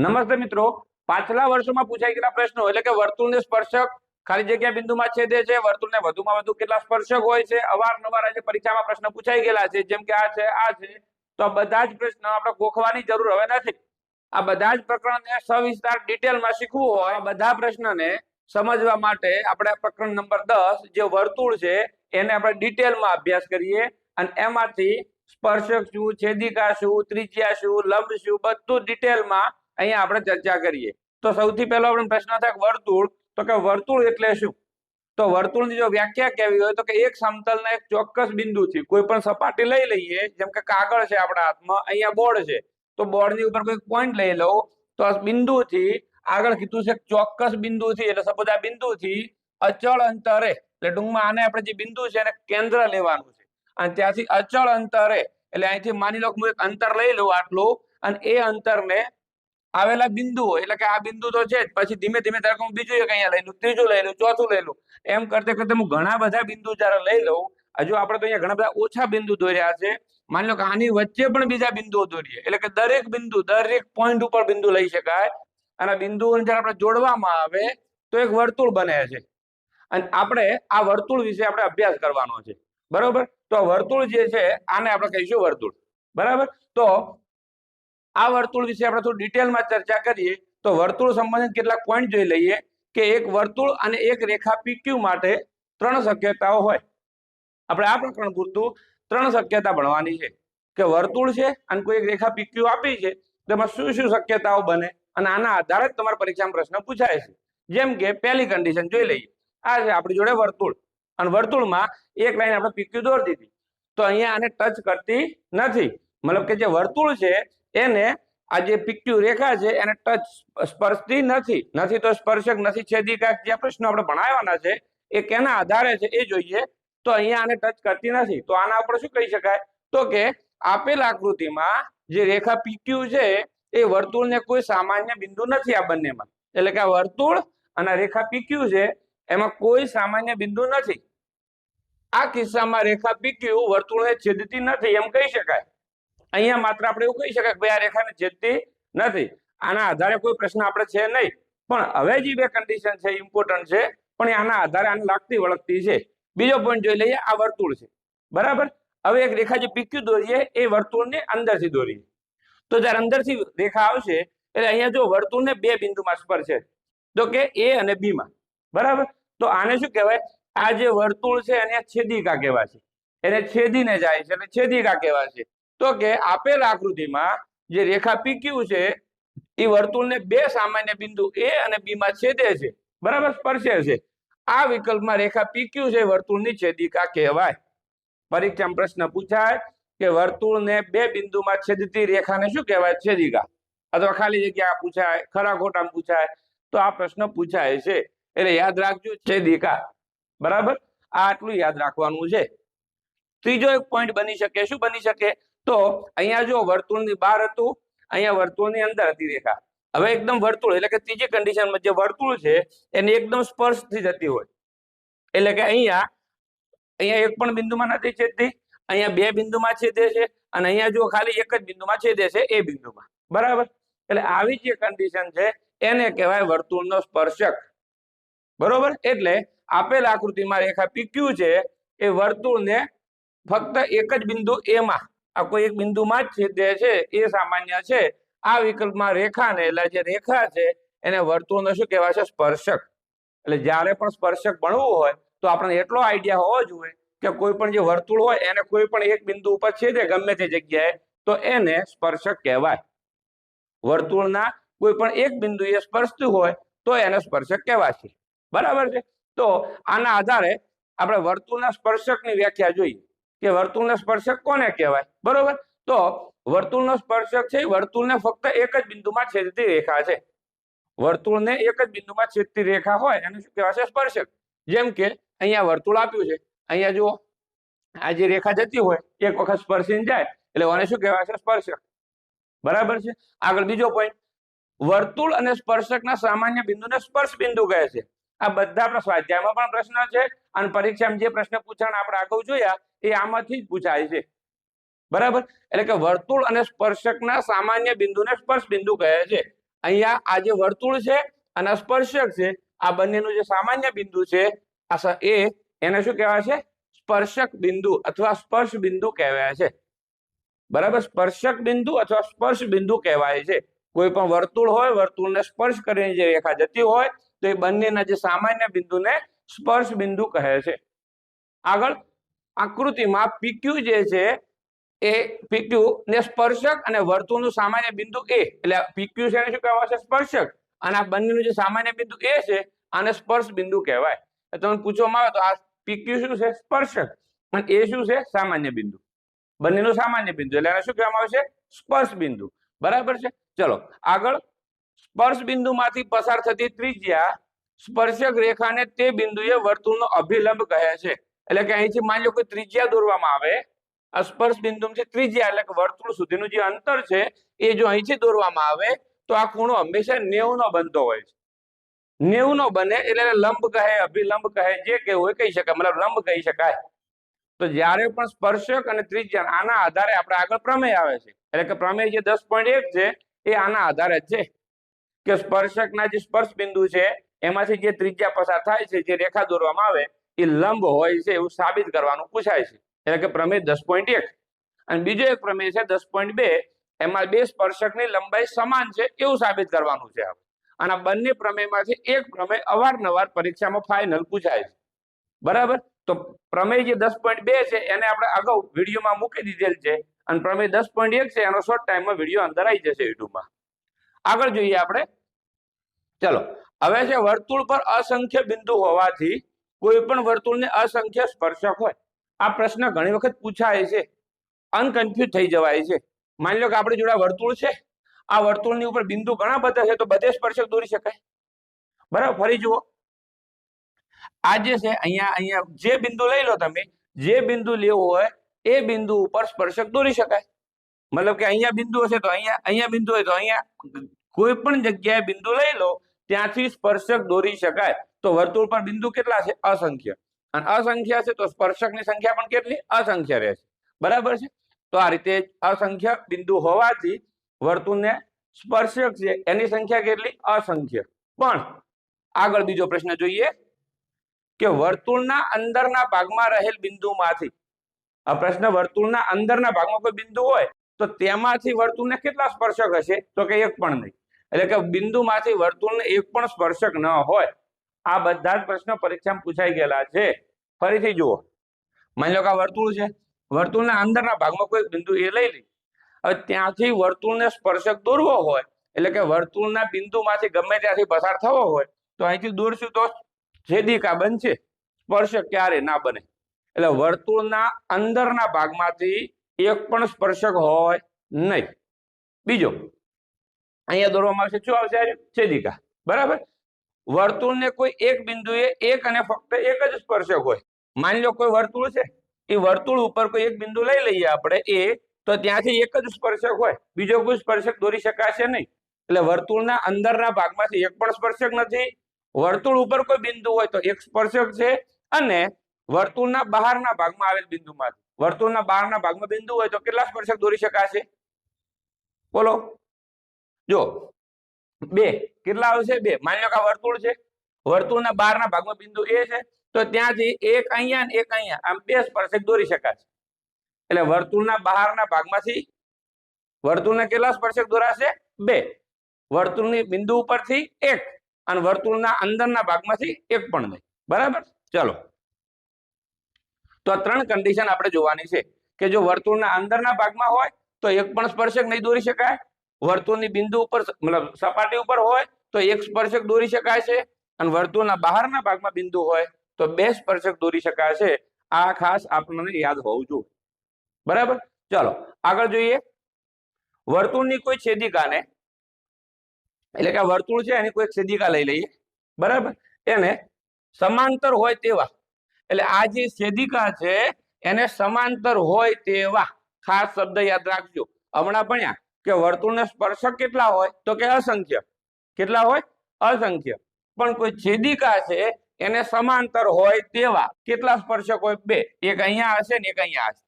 નમસ્તે મિત્રો. પાછલા વર્ષોમાં પૂછાઈ ગયેલા પ્રશ્નો, એટલે કે વર્તુળને સ્પર્શક ખાલી જગ્યા બિંદુમાં છેદે છે, વર્તુળને વધુમાં વધુ કેટલા સ્પર્શક હોય છે, અવારનવાર આજે પરીક્ષામાં પ્રશ્ન પૂછાઈ ગયેલા છે, જેમ કે આ છે આ છે, તો આ બધા જ પ્રશ્નો આપણે ગોખવાની જરૂર હવે નથી. આ બધા જ પ્રકરણને સવિસ્તાર ડિટેલમાં શીખવું હોય બધા પ્રશ્નને સમજવા માટે આપણે પ્રકરણ નંબર દસ જે વર્તુળ છે, એને આપણે ડિટેલમાં અભ્યાસ કરીએ અને એમાંથી સ્પર્શક શું, છેદિકા શું, ત્રિજ્યા શું, લંબ શું, બધું ડિટેલમાં અહીંયા આપણે ચર્ચા કરીએ. તો સૌથી પહેલો આપણે પ્રશ્ન થાય વર્તુળ, તો કે વર્તુળ એટલે શું? તો વર્તુળની જો વ્યાખ્યા કેવી હોય તો કે એક સમતલના એક ચોક્કસ બિંદુથી કોઈ પણ સપાટી લઈ લઈએ, જેમ કે કાગળ છે આપણા હાથમાં, અહીંયા બોર્ડ છે. તો બોર્ડની ઉપર કોઈ પોઈન્ટ લઈ લઉં, તો આ બિંદુથી આગળ કીધું છે ચોક્કસ બિંદુથી, એટલે સપોઝ આ બિંદુથી અચળ અંતરે, એટલે ટૂંકમાં આને આપણે જે બિંદુ છે એને કેન્દ્ર લેવાનું છે. અને ત્યાંથી અચળ અંતરે, એટલે અહીંથી માની લો હું એક અંતર લઈ લઉં આટલું, અને એ અંતરને આવેલા બિંદુઓ, એટલે કે આ બિંદુ તો છે જ. પછી ધીમે ધીમે ધારો હું બીજું એક અહીંયા લઈ લઉં ત્રીજું લઈ લઉં ચોથું લઈ લઉં એમ કરતે કરતે હું ઘણા બધા બિંદુ જ્યારે લઈ લઉં હજુ આપણે તો અહીંયા ઘણા બધા ઓછા બિંદુ દોર્યા છે, માની લો કે આની વચ્ચે પણ બીજા બિંદુઓ દોરીએ. એટલે કે દરેક બિંદુ, દરેક પોઈન્ટ ઉપર બિંદુ લઈ શકાય. અને બિંદુઓને જ્યારે આપણે જોડવામાં આવે, તો એક વર્તુળ બને છે. અને આપણે આ વર્તુળ વિશે આપણે અભ્યાસ કરવાનો છે. બરોબર? તો વર્તુળ જે છે, આને આપણે કહીશું વર્તુળ. બરાબર? તો આ વર્તુળ વિશે આપણે થોડું ડિટેલમાં ચર્ચા કરીએ, તો વર્તુળ સંબંધિત કેટલાક પોઈન્ટ જોઈ લઈએ કે એક વર્તુળ અને એક રેખા PQ માટે ત્રણ શક્યતાઓ હોય. આપણે આ પ્રકરણ પૂરતું ત્રણ શક્યતા ભણવાની છે. કે વર્તુળ છે અને કોઈ એક રેખા PQ આપી છે તેમાં શું શું શક્યતાઓ બને અને આના આધારે જ તમારા પરીક્ષામાં પ્રશ્ન પૂછાય છે. જેમ કે પહેલી કન્ડિશન જોઈ લઈએ. આ છે આપણી જોડે વર્તુળ. અને વર્તુળમાં એક લાઈન આપણે PQ દોરી દીધી. તો અહીંયા આને ટચ કરતી નથી. મતલબ કે જે વર્તુળ છે એને આ જે પીક્યુ રેખા છે, એને ટચ સ્પર્શતી નથી. નથી તો સ્પર્શક, નથી છેદિકા જે પ્રશ્નો આપણે ભણાવવાના છે, એ કેના આધારે છે, એ જોઈએ. તો અહીંયા આને ટચ કરતી નથી. તો આના ઉપર શું કહી શકાય? તો કે આપેલ આકૃતિમાં જે રેખા PQ છે, એ વર્તુળને કોઈ સામાન્ય બિંદુ નથી આ બંનેમાં. એટલે કે આ વર્તુળ અને રેખા PQ છે, એમાં કોઈ સામાન્ય બિંદુ નથી. આ કિસ્સામાં રેખા PQ વર્તુળને છેદતી નથી, એમ કહી શકાય. અહીંયા માત્ર આપણે એવું કહી શકાય કે ભાઈ આ રેખાને છેદતી નથી. આના આધારે કોઈ પ્રશ્ન આપણે છે નહીં. પણ હવે જે બે કન્ડિશન છે ઇમ્પોર્ટન્ટ છે, પણ આના આધારે આને લાગતી વળગતી છે. બીજો પોઈન્ટ જોઈ લઈએ, આ વર્તુળ છે. બરાબર? હવે એક રેખા જે પીક્યુ દોરીએ, એ વર્તુળને અંદરથી દોરીએ. તો જ્યારે અંદરથી રેખા આવશે, એટલે અહીંયા જો વર્તુળને બે બિંદુમાં સ્પર્શે તો કે એ અને બીમાં બરાબર? તો આને શું કહેવાય? આ જે વર્તુળ છે એને છેદિકા કહેવાય છે એને છેદીને જાય છે, એટલે છેદિકા કહેવાય છે તો કે આપેલ આકૃતિમાં જે રેખા PQ છે, એ વર્તુળને બે સામાન્ય બિંદુ એ અને બીમાં છેદે છે. બરાબર? સ્પર્શે છે. આ વિકલ્પમાં રેખા PQ છે વર્તુળની છેદિકા કહેવાય. પરીક્ષામાં પ્રશ્ન પૂછાય કે વર્તુળને બે બિંદુમાં છેદતી રેખાને શું કહેવાય? છેદિકા. અથવા ખાલી જગ્યા પૂછાય, ખરા ખોટામાં પૂછાય. તો આ પ્રશ્ન પૂછાય છે. એટલે યાદ રાખજો, છેદિકા. બરાબર? આ આટલું યાદ રાખવાનું છે. ત્રીજો એક પોઈન્ટ બની શકે. શું બની શકે? તો અહીંયા જો વર્તુળની બહાર હતું, અહીંયા વર્તુળની અંદર હતી રેખા. હવે એકદમ વર્તુળ, એટલે કે ત્રીજી કન્ડિશનમાં જે વર્તુળ છે, એને એકદમ સ્પર્શથી જતી હોય. એટલે કે અહીંયા અહીંયા એક પણ બિંદુમાં નથી છેદતી, અહીંયા બે બિંદુમાં છેદે છે, અને અહીંયા જો ખાલી એક જ બિંદુમાં છેદે છે, એ બિંદુમાં. બરાબર? એટલે આવી જે કન્ડિશન છે, એને કહેવાય વર્તુળનો સ્પર્શક. બરોબર? એટલે આપેલ આકૃતિમાં રેખા PQ છે, એ વર્તુળને ફક્ત એક જ બિંદુ એમાં આ કોઈ એક બિંદુમાં જ છેદે છે એ સામાન્ય છે. આ વિકલ્પમાં રેખાને, એટલે જે રેખા છે, એને વર્તુળનો શું કહેવાય છે? સ્પર્શક. એટલે જ્યારે પણ સ્પર્શક ભણવું હોય, તો આપણને એટલો આઈડિયા હોવો જોઈએ કે કોઈ પણ જે વર્તુળ હોય, એને કોઈ પણ એક બિંદુ ઉપર છેદે, ગમે તે જગ્યાએ, તો એને સ્પર્શક કહેવાય. વર્તુળના કોઈ પણ એક બિંદુ એ સ્પર્શતું હોય, તો એને સ્પર્શક કહેવાશે બરાબર છે? તો આના આધારે આપણે વર્તુળના સ્પર્શકની વ્યાખ્યા જોઈએ. કે વર્તુળના સ્પર્શક કોને કહેવાય? બરોબર? તો વર્તુળનો સ્પર્શક છે વર્તુળને ફક્ત એક જ બિંદુમાં છેદતી રેખા છે. વર્તુળને એક જ બિંદુમાં છેદતી રેખા હોય એને શું કહેવાય છે સ્પર્શક. જેમ કે અહીંયા વર્તુળ આપ્યું છે. અહીંયા જુઓ, આ જે રેખા જતી હોય એક વખત સ્પર્શીને જાય એટલે આને શું કહેવાય છે સ્પર્શક. બરાબર છે? આગળ બીજો પોઈન્ટ વર્તુળ અને સ્પર્શકના સામાન્ય બિંદુને સ્પર્શ બિંદુ કહે છે. આ બધા સ્વાધ્યાયમાં પણ પ્રશ્ન છે. અને પરીક્ષામાં જે પ્રશ્ન પૂછાણ આપણે આગળ જોયા એ આમાંથી જ પૂછાય છે. બરાબર? એટલે કે વર્તુળ અને સ્પર્શકના સામાન્ય બિંદુને સ્પર્શ બિંદુ કહે છે. અહીંયા આ જે વર્તુળ છે અને સ્પર્શક છે, આ બંનેનું જે સામાન્ય બિંદુ છે એ એને શું કહેવાય છે? સ્પર્શક બિંદુ અથવા સ્પર્શ બિંદુ કહેવાય છે. બરાબર? સ્પર્શક બિંદુ અથવા સ્પર્શ બિંદુ કહેવાય છે. કોઈ પણ વર્તુળ હોય, વર્તુળને સ્પર્શ કરીને જે રેખા જતી હોય, તો એ બંનેના જે સામાન્ય બિંદુને સ્પર્શ બિંદુ કહે છે. આગળ આકૃતિમાં પીક્યુ જે છે એ પીક્યુ ને સ્પર્શક અને વર્તુળનું સામાન્ય બિંદુ એ એટલે પીક્યુ છે એને શું કહેવાશે? સ્પર્શક. અને આ બંનેનું જે સામાન્ય બિંદુ એ છે, આને સ્પર્શ બિંદુ કહેવાય. તમને પૂછવામાં આવે તો આ પીક્યુ શું છે? સ્પર્શક. અને એ શું છે? સામાન્ય બિંદુ. બંનેનું સામાન્ય બિંદુ. એટલે એને શું કહેવામાં આવે છે? સ્પર્શ બિંદુ. બરાબર છે? ચલો, આગળ. સ્પર્શ બિંદુમાંથી પસાર થતી ત્રિજ્યા સ્પર્શક રેખાને તે બિંદુએ વર્તુળનો અભિલંબ કહે છે. એટલે કે અહીંથી માની લો કે ત્રિજ્યા દોરવામાં આવે, આ સ્પર્શ બિંદુથી ત્રિજ્યા એટલે કે વર્તુળ સુધીનું જે અંતર છે, એ જો અહીંથી દોરવામાં આવે, તો આ ખૂણો હંમેશા નેવું નો બનતો હોય છે. નેવું નો બને એટલે લંબ કહે, અભિલંબ કહે, જે કહેવું હોય કહી શકાય, મતલબ લંબ કહી શકાય. તો જ્યારે પણ સ્પર્શક અને ત્રિજ્યા આના આધારે આપણે આગળ પ્રમેય આવે છે. એટલે કે પ્રમેય જે દસ પોઈન્ટ એક છે, એ આના આધારે જ છે. કે સ્પર્શકના જે સ્પર્શ બિંદુ છે, એમાંથી જે ત્રિજ્યા પસાર થાય છે, જે રેખા દોરવામાં આવે એ લંબ હોય છે એવું સાબિત કરવાનું પૂછાય છે. એટલે કે પ્રમેય દસ પોઈન્ટ એક અને બીજો એક પ્રમેય છે દસ પોઈન્ટ બે, એમાં બે સ્પર્શકની લંબાઈ સમાન છે એવું સાબિત કરવાનું છે અને બંને પ્રમેયમાંથી એક પ્રમેય અવારનવાર પરીક્ષામાં ફાઇનલ પૂછાય છે. બરાબર? તો પ્રમેય જે દસ પોઈન્ટ બે છે એને આપણે અગાઉ વિડીયોમાં મૂકી દીધેલ છે. અને પ્રમેય દસ પોઈન્ટ એક છે એનો શોર્ટ ટાઈમમાં વીડિયો અંદર આવી જશે યુટ્યુબમાં. આગળ જોઈએ આપણે. ચલો. હવે છે વર્તુળ પર અસંખ્ય બિંદુ હોવાથી કોઈ પણ વર્તુળને અસંખ્ય સ્પર્શક હોય. આ પ્રશ્ન ઘણી વખત પૂછાય છે. અનકન્ફ્યુઝ થઈ જવાય છે. માની લો કે આપણે જોડે વર્તુળ છે. આ વર્તુળની ઉપર બિંદુ ઘણા બધા છે તો બધે સ્પર્શક દોરી શકાય. બરાબર? ફરી જુઓ. આ જે છે, અહીંયા અહીંયા જે બિંદુ લઈ લો તમે, જે બિંદુ લેવું હોય, એ બિંદુ ઉપર સ્પર્શક દોરી શકાય. મતલબ કે અહીંયા બિંદુ હશે તો અહીંયા અહીંયા બિંદુ હોય તો અહીંયા કોઈ પણ જગ્યાએ બિંદુ લઈ લો, ત્યાંથી સ્પર્શક દોરી શકાય. તો વર્તુળ પર બિંદુ કેટલા છે? અસંખ્ય. અને અસંખ્ય છે તો સ્પર્શકની સંખ્યા પણ કેટલી? અસંખ્ય રહેશે બરાબર છે? તો આ રીતે અસંખ્ય બિંદુ હોવાથી વર્તુળને સ્પર્શક છે. એની સંખ્યા કેટલી? અસંખ્ય. પણ આગળ બીજો પ્રશ્ન જોઈએ કે વર્તુળના અંદરના ભાગમાં રહેલ બિંદુમાંથી, આ પ્રશ્ન વર્તુળના અંદરના ભાગમાં કોઈ બિંદુ હોય તો તેમાંથી વર્તુળને કેટલા સ્પર્શક હશે? તો કે એક પણ નહીં. એટલે કે બિંદુમાંથી વર્તુળને એક પણ સ્પર્શક ન હોય આ બધા જ પ્રશ્નો પરીક્ષામાં પૂછાઈ ગયેલા છે. ફરીથી જુઓ. માની લો કે વર્તુળ છે. વર્તુળના અંદરના ભાગમાં કોઈ બિંદુ એ લઈ લી. હવે ત્યાંથી વર્તુળને સ્પર્શક દોરવો હોય, એટલે કે વર્તુળના બિંદુમાંથી ગમે ત્યાંથી પસાર થવો હોય, તો અહીંથી દોરશું તો છેદિકા બનશે. સ્પર્શક ક્યારે ના બને. એટલે વર્તુળના અંદરના ભાગમાંથી એક પણ સ્પર્શક હોય નહીં. બીજો. અહીંયા દોરવામાં આવશે. શું આવશે છેદિકા બરાબર? વર્તુળને કોઈ એક બિંદુએ એક અને ફક્ત એક જ સ્પર્શક હોય. માની લો કોઈ વર્તુળ છે, એ વર્તુળ ઉપર કોઈ એક બિંદુ લઈ લઈએ આપણે, એ તો ત્યાંથી એક જ સ્પર્શક હોય. બીજો કોઈ સ્પર્શક દોરી શકાશે નહીં. એટલે વર્તુળના અંદરના ભાગમાંથી એક પણ સ્પર્શક નથી. વર્તુળ ઉપર કોઈ બિંદુ હોય તો એક સ્પર્શક છે અને વર્તુળના બહારના ભાગમાં આવેલ બિંદુમાંથી. વર્તુળના બહારના ભાગમાં બિંદુ હોય તો કેટલા સ્પર્શક દોરી શકાશે? બોલો. જો બે. કેટલા આવશે? બે. માની લો કે વર્તુળ છે. વર્તુળના બહારના ભાગમાં બિંદુ એ છે. તો ત્યાંથી એક અહીંયા ને એક અહીંયા. આમ બે સ્પર્શક દોરી શકાશે. એટલે વર્તુળના બહારના ભાગમાંથી વર્તુળને કેટલા સ્પર્શક દોરાશે? બે. વર્તુળની બિંદુ ઉપરથી એક અને વર્તુળના અંદરના ભાગમાંથી એક પણ નહીં. બરાબર? ચલો. તો આ ત્રણ કન્ડિશન આપણે જોવાની છે કે જો વર્તુળના અંદરના ભાગમાં હોય તો એક પણ સ્પર્શક નહીં દોરી શકાય. વર્તુળની બિંદુ ઉપર મતલબ સપાટી ઉપર હોય તો એક સ્પર્શક દોરી શકાય છે અને વર્તુળના બહારના ભાગમાં બિંદુ હોય તો બે સ્પર્શક દોરી શકાય છે. આ ખાસ આપણને યાદ હોવું જોઈએ. બરાબર? ચલો, આગળ જોઈએ. વર્તુળની કોઈ છેદિકાને, એટલે કે વર્તુળ છે એની કોઈ છેદિકા લઈ લઈએ. બરાબર? એને સમાંતર હોય તેવા. એટલે આ જે છેદિકા છે એને સમાંતર હોય તેવા. ખાસ શબ્દ યાદ રાખજો. હમણાં ભણ્યા. કે વર્તુળને સ્પર્શક કેટલા હોય? તો કે અસંખ્ય. કેટલા હોય? અસંખ્ય. પણ કોઈ છેદિકા છે, એને સમાંતર હોય તેવા કેટલા સ્પર્શક હોય? બે. એક અહીંયા હશે ને એક અહીંયા હશે.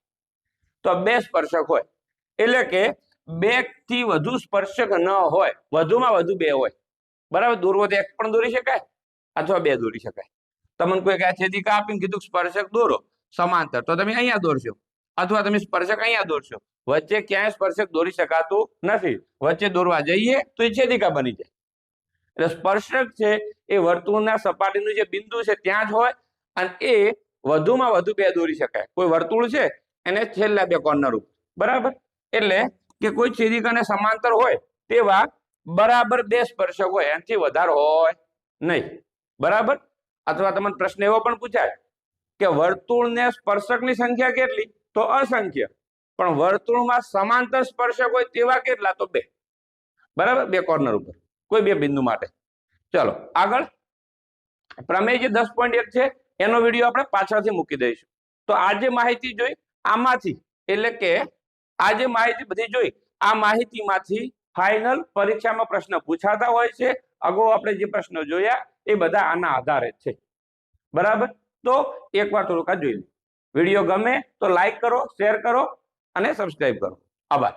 તો બે સ્પર્શક હોય. એટલે કે બેથી વધુ સ્પર્શક ન હોય. વધુમાં વધુ બે હોય. બરાબર? દોરવો તો એક પણ દોરી શકાય અથવા બે દોરી શકાય. તમને કોઈ કહે છેદિકા આપીને કીધું સ્પર્શક દોરો. સમાંતર. તો તમે અહીંયા દોરશો. અથવા તમે સ્પર્શક અહીંયા દોરશો. વચ્ચે ક્યાંય સ્પર્શક દોરી શકાતું નથી. વચ્ચે દોરવા જઈએ તો એ છેદિકા બની જાય. એટલે સ્પર્શક છે એ વર્તુળના સપાટીનું જે બિંદુ છે ત્યાં જ હોય અને એ વધુમાં વધુ બે દોરી શકાય. કોઈ વર્તુળ છે એને છેલ્લા બે કોર્નર બરાબર? એટલે કે કોઈ છેદિકાને સમાંતર હોય તેવા બરાબર બે સ્પર્શક હોય. એનાથી વધારે હોય નહીં. બરાબર? અથવા તમને પ્રશ્ન એવો પણ પૂછાય કે વર્તુળને સ્પર્શકની સંખ્યા કેટલી? તો અસંખ્ય. પણ વર્તુળમાં સમાંતર સ્પર્શક હોય તેવા કેટલા? તો બે. બરાબર? બે કોર્નર ઉપર. કોઈ બે બિંદુ માટે. ચલો, આગળ. પ્રમેય જે દસ પોઈન્ટ એક છે, એનો વીડિયો આપણે પાછળથી મૂકી દઈશું. તો આ જે માહિતી જોઈ, આમાંથી, એટલે કે આ જે માહિતી બધી જોઈ, આ માહિતીમાંથી ફાઇનલ પરીક્ષામાં પ્રશ્ન પૂછાતા હોય છે. અગાઉ આપણે જે પ્રશ્નો જોયા, એ બધા આના આધારે છે. બરાબર? તો એકવાર થોડુંક આ જોઈ લો. વીડિયો ગમે તો લાઈક કરો શેર કરો અને સબસ્ક્રાઈબ કરો. આભાર.